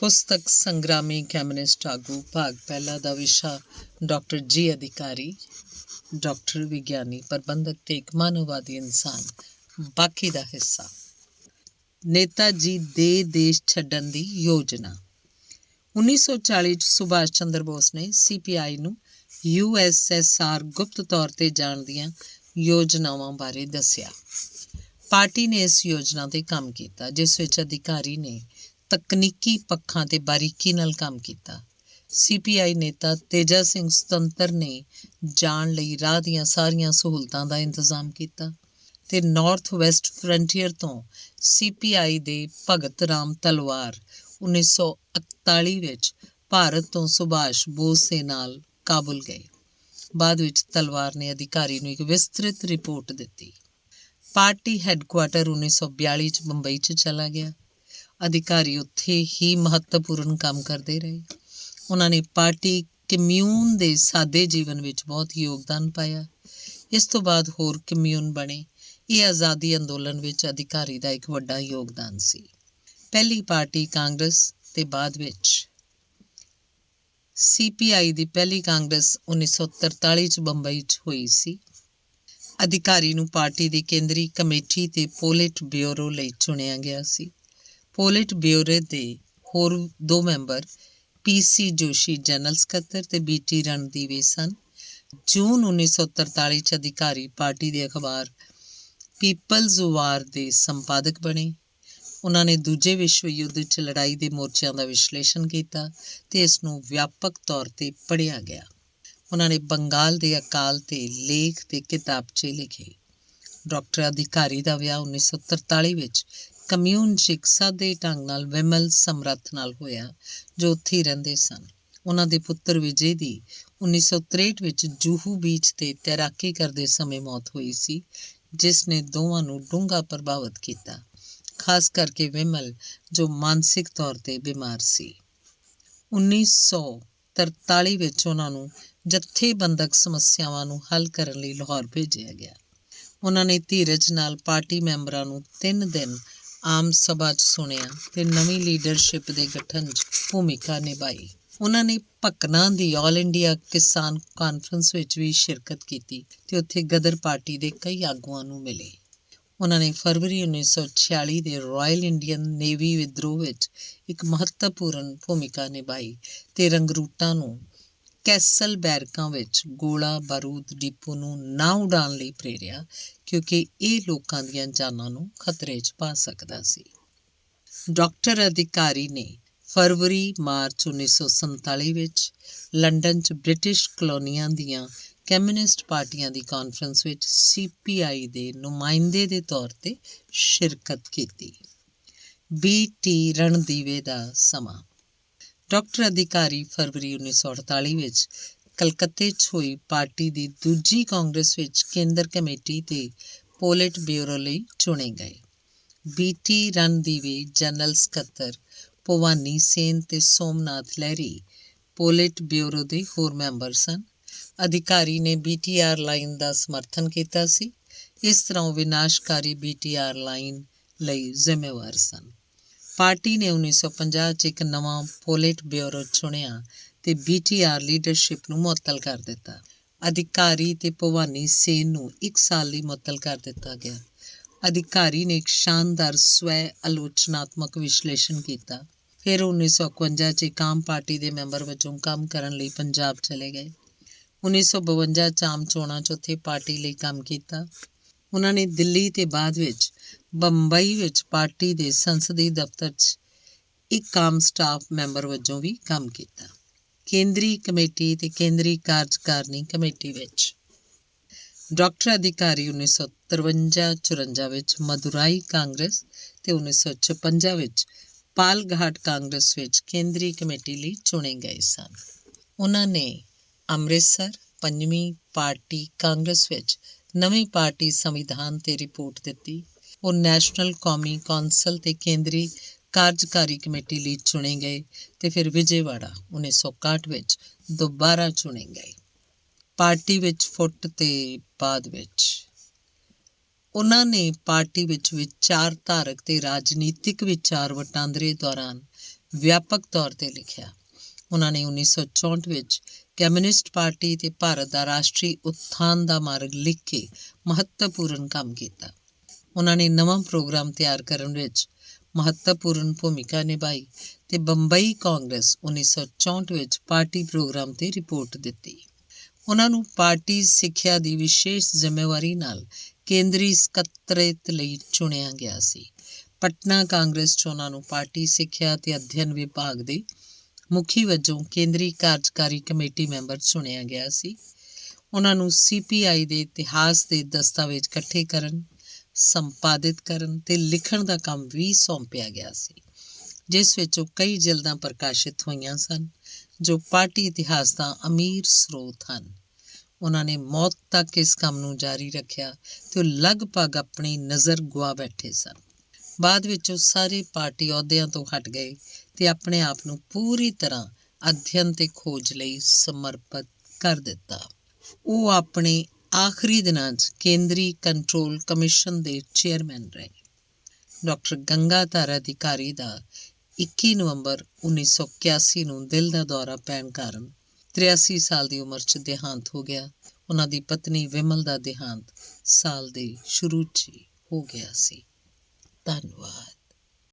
ਪੁਸਤਕ ਸੰਗਰਾਮੀ ਕੈਮਨਿਸਟ ਆਗੂ ਭਾਗ ਪਹਿਲਾ ਦਾ ਵਿਸ਼ਾ ਡਾਕਟਰ ਜੀ ਅਧਿਕਾਰੀ, ਡਾਕਟਰ ਵਿਗਿਆਨੀ ਪ੍ਰਬੰਧਕ ਤੇ ਇੱਕ ਮਾਨਵਵਾਦੀ ਇਨਸਾਨ, ਬਾਕੀ ਦਾ ਹਿੱਸਾ। ਨੇਤਾ ਜੀ ਦੇ ਦੇਸ਼ ਛੱਡਣ ਦੀ ਯੋਜਨਾ। 1940 ਚ ਸੁਭਾਸ਼ ਚੰਦਰ ਬੋਸ ਨੇ ਸੀਪੀਆਈ ਨੂੰ ਯੂਐਸਐਸਆਰ ਗੁਪਤ ਤੌਰ ਤੇ ਜਾਣ ਦੀਆਂ ਯੋਜਨਾਵਾਂ ਬਾਰੇ ਦੱਸਿਆ। ਪਾਰਟੀ ਨੇ ਇਸ ਯੋਜਨਾ ਤੇ ਕੰਮ ਕੀਤਾ, ਜਿਸ ਵਿੱਚ ਅਧਿਕਾਰੀ ਨੇ ਤਕਨੀਕੀ ਪੱਖਾਂ ਤੇ ਬਾਰੀਕੀ ਨਾਲ ਕੰਮ ਕੀਤਾ। ਸੀਪੀਆਈ ਨੇਤਾ ਤੇਜਾ ਸਿੰਘ ਸੁਤੰਤਰ ਨੇ ਜਾਣ ਲਈ ਰਾਹ ਦੀਆਂ ਸਾਰੀਆਂ ਸਹੂਲਤਾਂ ਦਾ ਇੰਤਜ਼ਾਮ ਕੀਤਾ ਤੇ ਨਾਰਥ ਵੈਸਟ ਫਰੰਟੀਅਰ ਤੋਂ ਸੀਪੀਆਈ ਦੇ ਭਗਤ ਰਾਮ ਤਲਵਾਰ 1941 ਵਿੱਚ ਭਾਰਤ ਤੋਂ ਸੁਭਾਸ਼ ਬੋਸ ਦੇ ਨਾਲ ਕਾਬੁਲ ਗਏ। ਬਾਅਦ ਵਿੱਚ ਤਲਵਾਰ ਨੇ ਅਧਿਕਾਰੀ ਨੂੰ ਇੱਕ ਵਿਸਤ੍ਰਿਤ ਰਿਪੋਰਟ ਦਿੱਤੀ। ਪਾਰਟੀ ਹੈੱਡਕੁਆਰਟਰ 1942 ਚ ਬੰਬਈ ਚ ਚਲਾ ਗਿਆ। ਅਧਿਕਾਰੀ ਉੱਥੇ ਹੀ ਮਹੱਤਵਪੂਰਨ ਕੰਮ ਕਰਦੇ ਰਹੇ। ਉਹਨਾਂ ਨੇ ਪਾਰਟੀ ਕਮਿਊਨ ਦੇ ਸਾਦੇ ਜੀਵਨ ਵਿੱਚ ਬਹੁਤ ਯੋਗਦਾਨ ਪਾਇਆ। ਇਸ ਤੋਂ ਬਾਅਦ ਹੋਰ ਕਮਿਊਨ ਬਣੇ। ਇਹ ਆਜ਼ਾਦੀ ਅੰਦੋਲਨ ਵਿੱਚ ਅਧਿਕਾਰੀ ਦਾ ਇੱਕ ਵੱਡਾ ਯੋਗਦਾਨ ਸੀ। ਪਹਿਲੀ ਪਾਰਟੀ ਕਾਂਗਰਸ ਤੇ ਬਾਅਦ ਵਿੱਚ ਸੀਪੀਆਈ ਦੀ ਪਹਿਲੀ ਕਾਂਗਰਸ 1943 ਚ ਬੰਬਈ 'ਚ ਹੋਈ ਸੀ। ਅਧਿਕਾਰੀ ਨੂੰ ਪਾਰਟੀ ਦੀ ਕੇਂਦਰੀ ਕਮੇਟੀ ਤੇ ਪੋਲਿਟ ਬਿਊਰੋ ਲਈ ਚੁਣਿਆ ਗਿਆ ਸੀ। ਪੋਲਿਟ ਬਿਊਰੋ ਦੇ ਹੋਰ ਦੋ ਮੈਂਬਰ ਪੀਸੀ ਜੋਸ਼ੀ ਜਨਰਲ ਸਕੱਤਰ ਤੇ ਬੀਟੀ ਰਣਦੀਵੇ ਸਨ। ਜੂਨ 1943 ਚ ਅਧਿਕਾਰੀ ਪਾਰਟੀ ਦੇ ਅਖਬਾਰ ਪੀਪਲਜ਼ ਵਾਰ ਦੇ ਸੰਪਾਦਕ ਬਣੇ। ਉਹਨਾਂ ਨੇ ਦੂਜੇ ਵਿਸ਼ਵ ਯੁੱਧ 'ਚ ਲੜਾਈ ਦੇ ਮੋਰਚਿਆਂ ਦਾ ਵਿਸ਼ਲੇਸ਼ਣ ਕੀਤਾ ਤੇ ਇਸ ਨੂੰ ਵਿਆਪਕ ਤੌਰ ਤੇ ਪੜ੍ਹਿਆ ਗਿਆ। ਉਹਨਾਂ ਨੇ ਬੰਗਾਲ ਦੇ ਅਕਾਲ ਤੇ ਲੇਖ ਤੇ ਕਿਤਾਬਚੇ ਲਿਖੇ। ਡਾਕਟਰ ਅਧਿਕਾਰੀ ਦਾ ਵਿਆਹ 1943 ਵਿੱਚ ਕਮਿਊਨ ਚ ਦੇ ਢੰਗ ਨਾਲ ਵਿਮਲ ਸਮਰੱਥ ਨਾਲ ਹੋਇਆ, ਜੋ ਉੱਥੇ ਰਹਿੰਦੇ ਸਨ। ਉਹਨਾਂ ਦੇ ਪੁੱਤਰ ਵਿਜੇ ਦੀ 1963 ਵਿੱਚ ਜੂਹੂ ਬੀਚ ਤੇ ਤੈਰਾਕੀ ਕਰਦੇ ਸਮੇਂ ਮੌਤ ਹੋਈ ਸੀ, ਜਿਸ ਨੇ ਦੋਵਾਂ ਨੂੰ ਡੂੰਘਾ ਪ੍ਰਭਾਵਿਤ ਕੀਤਾ, ਖਾਸ ਕਰਕੇ ਵਿਮਲ, ਜੋ ਮਾਨਸਿਕ ਤੌਰ ਤੇ ਬਿਮਾਰ ਸੀ। 1943 ਵਿੱਚ ਉਹਨਾਂ ਨੂੰ ਜਥੇਬੰਦਕ ਸਮੱਸਿਆਵਾਂ ਨੂੰ ਹੱਲ ਕਰਨ ਲਈ ਲਾਹੌਰ ਭੇਜਿਆ ਗਿਆ। ਉਹਨਾਂ ਨੇ ਧੀਰਜ ਨਾਲ ਪਾਰਟੀ ਮੈਂਬਰਾਂ ਨੂੰ 3 ਦਿਨ ਆਮ ਸਭਾ 'ਚ ਸੁਣਿਆ ਤੇ ਨਵੀਂ ਲੀਡਰਸ਼ਿਪ ਦੇ ਗਠਨ 'ਚ ਭੂਮਿਕਾ ਨਿਭਾਈ। ਉਹਨਾਂ ਨੇ ਭਕਨਾ ਦੀ ਆਲ ਇੰਡੀਆ ਕਿਸਾਨ ਕਾਨਫਰੰਸ ਵਿੱਚ ਵੀ ਸ਼ਿਰਕਤ ਕੀਤੀ ਤੇ ਉੱਥੇ ਗਦਰ ਪਾਰਟੀ ਦੇ ਕਈ ਆਗੂਆਂ ਨੂੰ ਮਿਲੇ। ਉਹਨਾਂ ਨੇ ਫਰਵਰੀ 1946 ਦੇ ਰਾਇਲ ਇੰਡੀਅਨ ਨੇਵੀ ਵਿਦਰੋਹ ਵਿੱਚ ਇੱਕ ਮਹੱਤਵਪੂਰਨ ਭੂਮਿਕਾ ਨਿਭਾਈ ਤੇ ਰੰਗਰੂਟਾਂ ਨੂੰ ਕੈਸਲ ਬੈਰਕਾਂ ਵਿੱਚ ਗੋਲਾ ਬਾਰੂਦ ਡਿਪੂ ਨੂੰ ਨਾ ਉਡਾਉਣ ਲਈ ਪ੍ਰੇਰਿਆ, ਕਿਉਂਕਿ ਇਹ ਲੋਕਾਂ ਦੀਆਂ ਜਾਨਾਂ ਨੂੰ ਖਤਰੇ 'ਚ ਪਾ ਸਕਦਾ ਸੀ। ਡਾਕਟਰ ਅਧਿਕਾਰੀ ਨੇ ਫਰਵਰੀ ਮਾਰਚ 1947 ਵਿੱਚ ਲੰਡਨ 'ਚ ਬ੍ਰਿਟਿਸ਼ ਕਲੋਨੀਆਂ ਦੀਆਂ ਕਮਿਊਨਿਸਟ ਪਾਰਟੀਆਂ ਦੀ ਕਾਨਫਰੰਸ ਵਿੱਚ ਸੀਪੀਆਈ ਦੇ ਨੁਮਾਇੰਦੇ ਦੇ ਤੌਰ ਤੇ ਸ਼ਿਰਕਤ ਕੀਤੀ। ਬੀਟੀ ਰਣਦੀਵੇ ਦਾ ਸਮਾਂ। ਡਾਕਟਰ ਅਧਿਕਾਰੀ ਫਰਵਰੀ 1948 ਵਿੱਚ ਕਲਕੱਤੇ 'ਚ ਹੋਈ ਪਾਰਟੀ ਦੀ ਦੂਜੀ ਕਾਂਗਰਸ ਵਿੱਚ ਕੇਂਦਰ ਕਮੇਟੀ ਤੇ ਪੋਲਿਟ ਬਿਊਰੋ ਲਈ ਚੁਣੇ ਗਏ। ਬੀਟੀ ਰਣਦੀਵੇ ਜਨਰਲ ਸਕੱਤਰ ਭਵਾਨੀ ਸੇਨ ਤੇ ਸੋਮਨਾਥ ਲਹਿਰੀ ਪੋਲਿਟ ਬਿਊਰੋ ਦੇ ਹੋਰ ਮੈਂਬਰ ਸਨ। ਅਧਿਕਾਰੀ ਨੇ ਬੀਟੀਆਰ ਲਾਈਨ ਦਾ ਸਮਰਥਨ ਕੀਤਾ ਸੀ। ਇਸ ਤਰ੍ਹਾਂ ਉਹ ਵਿਨਾਸ਼ਕਾਰੀ ਬੀਟੀਆਰ ਲਾਈਨ ਲਈ ਜ਼ਿੰਮੇਵਾਰ ਸਨ। ਪਾਰਟੀ ਨੇ 1950 ਚ ਇੱਕ ਨਵਾਂ ਪੋਲਿਟ ਬਿਊਰੋ ਚੁਣਿਆ ਤੇ ਬੀਟੀਆਰ ਲੀਡਰਸ਼ਿਪ ਨੂੰ ਮੁਅੱਤਲ ਕਰ ਦਿੱਤਾ। ਅਧਿਕਾਰੀ ਤੇ ਭਵਾਨੀ ਸੇਨ ਨੂੰ 1 ਸਾਲ ਲਈ ਮੁਅੱਤਲ ਕਰ ਦਿੱਤਾ ਗਿਆ। ਅਧਿਕਾਰੀ ਨੇ ਇੱਕ ਸ਼ਾਨਦਾਰ ਸਵੈ ਆਲੋਚਨਾਤਮਕ ਵਿਸ਼ਲੇਸ਼ਣ ਕੀਤਾ। ਫਿਰ 1951 ਚ ਇੱਕ ਆਮ ਪਾਰਟੀ ਦੇ ਮੈਂਬਰ ਵਜੋਂ ਕੰਮ ਕਰਨ ਲਈ ਪੰਜਾਬ ਚਲੇ ਗਏ। 1952 ਚ ਆਮ ਚੋਣਾਂ 'ਚ ਉੱਥੇ ਪਾਰਟੀ ਲਈ ਕੰਮ ਕੀਤਾ। ਉਹਨਾਂ ਨੇ ਦਿੱਲੀ ਤੇ ਬਾਅਦ ਵਿੱਚ ਬੰਬਈ ਵਿੱਚ ਪਾਰਟੀ ਦੇ ਸੰਸਦੀ ਦਫ਼ਤਰ 'ਚ ਇੱਕ ਆਮ ਸਟਾਫ ਮੈਂਬਰ ਵਜੋਂ ਵੀ ਕੰਮ ਕੀਤਾ। ਕੇਂਦਰੀ ਕਮੇਟੀ ਤੇ ਕੇਂਦਰੀ ਕਾਰਜਕਾਰਨੀ ਕਮੇਟੀ ਵਿੱਚ ਡਾਕਟਰ ਅਧਿਕਾਰੀ 1953-54 ਵਿੱਚ ਮਦੁਰਾਈ ਕਾਂਗਰਸ ਤੇ 1956 ਵਿੱਚ ਪਾਲਘਾਟ ਕਾਂਗਰਸ ਵਿੱਚ ਕੇਂਦਰੀ ਕਮੇਟੀ ਲਈ ਚੁਣੇ ਗਏ ਸਨ। ਉਹਨਾਂ ਨੇ ਅੰਮ੍ਰਿਤਸਰ ਪੰਜਵੀਂ ਪਾਰਟੀ ਕਾਂਗਰਸ ਵਿੱਚ ਨਵੀਂ ਪਾਰਟੀ ਸੰਵਿਧਾਨ ਤੇ ਰਿਪੋਰਟ ਦਿੱਤੀ। ਉਹ ਨੈਸ਼ਨਲ ਕੌਮੀ ਕੌਂਸਲ ਤੇ ਕੇਂਦਰੀ ਕਾਰਜਕਾਰੀ ਕਮੇਟੀ ਲਈ ਚੁਣੇ ਗਏ ਤੇ ਫਿਰ ਵਿਜੇਵਾੜਾ 1961 ਵਿੱਚ ਦੁਬਾਰਾ ਚੁਣੇ ਗਏ। ਪਾਰਟੀ ਵਿੱਚ ਫੁੱਟ ਤੇ ਬਾਅਦ ਵਿੱਚ। ਉਹਨਾਂ ਨੇ ਪਾਰਟੀ ਵਿੱਚ ਵਿਚਾਰਧਾਰਕ ਤੇ ਰਾਜਨੀਤਿਕ ਵਿਚਾਰ ਵਟਾਂਦਰੇ ਦੌਰਾਨ ਵਿਆਪਕ ਤੌਰ ਤੇ ਲਿਖਿਆ। ਉਹਨਾਂ ਨੇ 1964 ਵਿੱਚ ਕਮਿਊਨਿਸਟ ਪਾਰਟੀ ਤੇ ਭਾਰਤ ਦਾ ਰਾਸ਼ਟਰੀ ਉਤਥਾਨ ਦਾ ਮਾਰਗ ਲਿਖ ਕੇ ਮਹੱਤਵਪੂਰਨ ਕੰਮ ਕੀਤਾ। ਉਹਨਾਂ ਨੇ ਨਵਾਂ ਪ੍ਰੋਗਰਾਮ ਤਿਆਰ ਕਰਨ ਵਿੱਚ ਮਹੱਤਵਪੂਰਨ ਭੂਮਿਕਾ ਨਿਭਾਈ ਤੇ ਬੰਬਈ ਕਾਂਗਰਸ 1964 ਵਿੱਚ ਪਾਰਟੀ ਪ੍ਰੋਗਰਾਮ ਤੇ ਰਿਪੋਰਟ ਦਿੱਤੀ। ਉਹਨਾਂ ਨੂੰ ਪਾਰਟੀ ਸਿੱਖਿਆ ਦੀ ਵਿਸ਼ੇਸ਼ ਜ਼ਿੰਮੇਵਾਰੀ ਨਾਲ ਕੇਂਦਰੀ ਸਕੱਤਰੇਤ ਲਈ ਚੁਣਿਆ ਗਿਆ ਸੀ। ਪਟਨਾ ਕਾਂਗਰਸ 'ਚ ਉਹਨਾਂ ਨੂੰ ਪਾਰਟੀ ਸਿੱਖਿਆ ਤੇ ਅਧਿਐਨ ਵਿਭਾਗ ਦੇ ਮੁਖੀ ਵਜੋਂ ਕੇਂਦਰੀ ਕਾਰਜਕਾਰੀ ਕਮੇਟੀ ਮੈਂਬਰ ਚੁਣਿਆ ਗਿਆ ਸੀ। ਉਹਨਾਂ ਨੂੰ ਸੀਪੀਆਈ ਦੇ ਇਤਿਹਾਸ ਦੇ ਦਸਤਾਵੇਜ਼ ਇਕੱਠੇ ਕਰਨ, ਸੰਪਾਦਿਤ ਕਰਨ ਤੇ ਲਿਖਣ ਦਾ ਕੰਮ ਵੀ ਸੌਂਪਿਆ ਗਿਆ ਸੀ, ਜਿਸ ਵਿੱਚੋਂ ਕਈ ਜਲਦਾਂ ਪ੍ਰਕਾਸ਼ਿਤ ਹੋਈਆਂ ਸਨ, ਜੋ ਪਾਰਟੀ ਇਤਿਹਾਸ ਦਾ ਅਮੀਰ ਸਰੋਤ ਹਨ। ਉਹਨਾਂ ਨੇ ਮੌਤ ਤੱਕ ਇਸ ਕੰਮ ਨੂੰ ਜਾਰੀ ਰੱਖਿਆ ਤੇ ਉਹ ਲਗਭਗ ਆਪਣੀ ਨਜ਼ਰ ਗਵਾ ਬੈਠੇ ਸਨ। ਬਾਅਦ ਵਿੱਚ ਉਹ ਸਾਰੇ ਪਾਰਟੀ ਅਹੁਦਿਆਂ ਤੋਂ ਹਟ ਗਏ ਤੇ ਆਪਣੇ ਆਪ ਨੂੰ ਪੂਰੀ ਤਰ੍ਹਾਂ ਅਧਿਐਨ ਤੇ ਖੋਜ ਲਈ ਸਮਰਪਿਤ ਕਰ ਦਿੱਤਾ। ਉਹ ਆਪਣੇ ਆਖਰੀ ਦਿਨਾਂ 'ਚ ਕੇਂਦਰੀ ਕੰਟਰੋਲ ਕਮਿਸ਼ਨ ਦੇ ਚੇਅਰਮੈਨ ਰਹੇ। ਡਾਕਟਰ ਗੰਗਾ ਗੰਗਾਧਰ ਅਧਿਕਾਰੀ ਦਾ 21 ਨਵੰਬਰ 1981 ਨੂੰ ਦਿਲ ਦਾ ਦੌਰਾ ਪੈਣ ਕਾਰਨ 83 ਸਾਲ ਦੀ ਉਮਰ 'ਚ ਦੇਹਾਂਤ ਹੋ ਗਿਆ। ਉਹਨਾਂ ਦੀ ਪਤਨੀ ਵਿਮਲ ਦਾ ਦੇਹਾਂਤ ਸਾਲ ਦੇ ਸ਼ੁਰੂ 'ਚ ਹੀ ਹੋ ਗਿਆ ਸੀ। ਧੰਨਵਾਦ।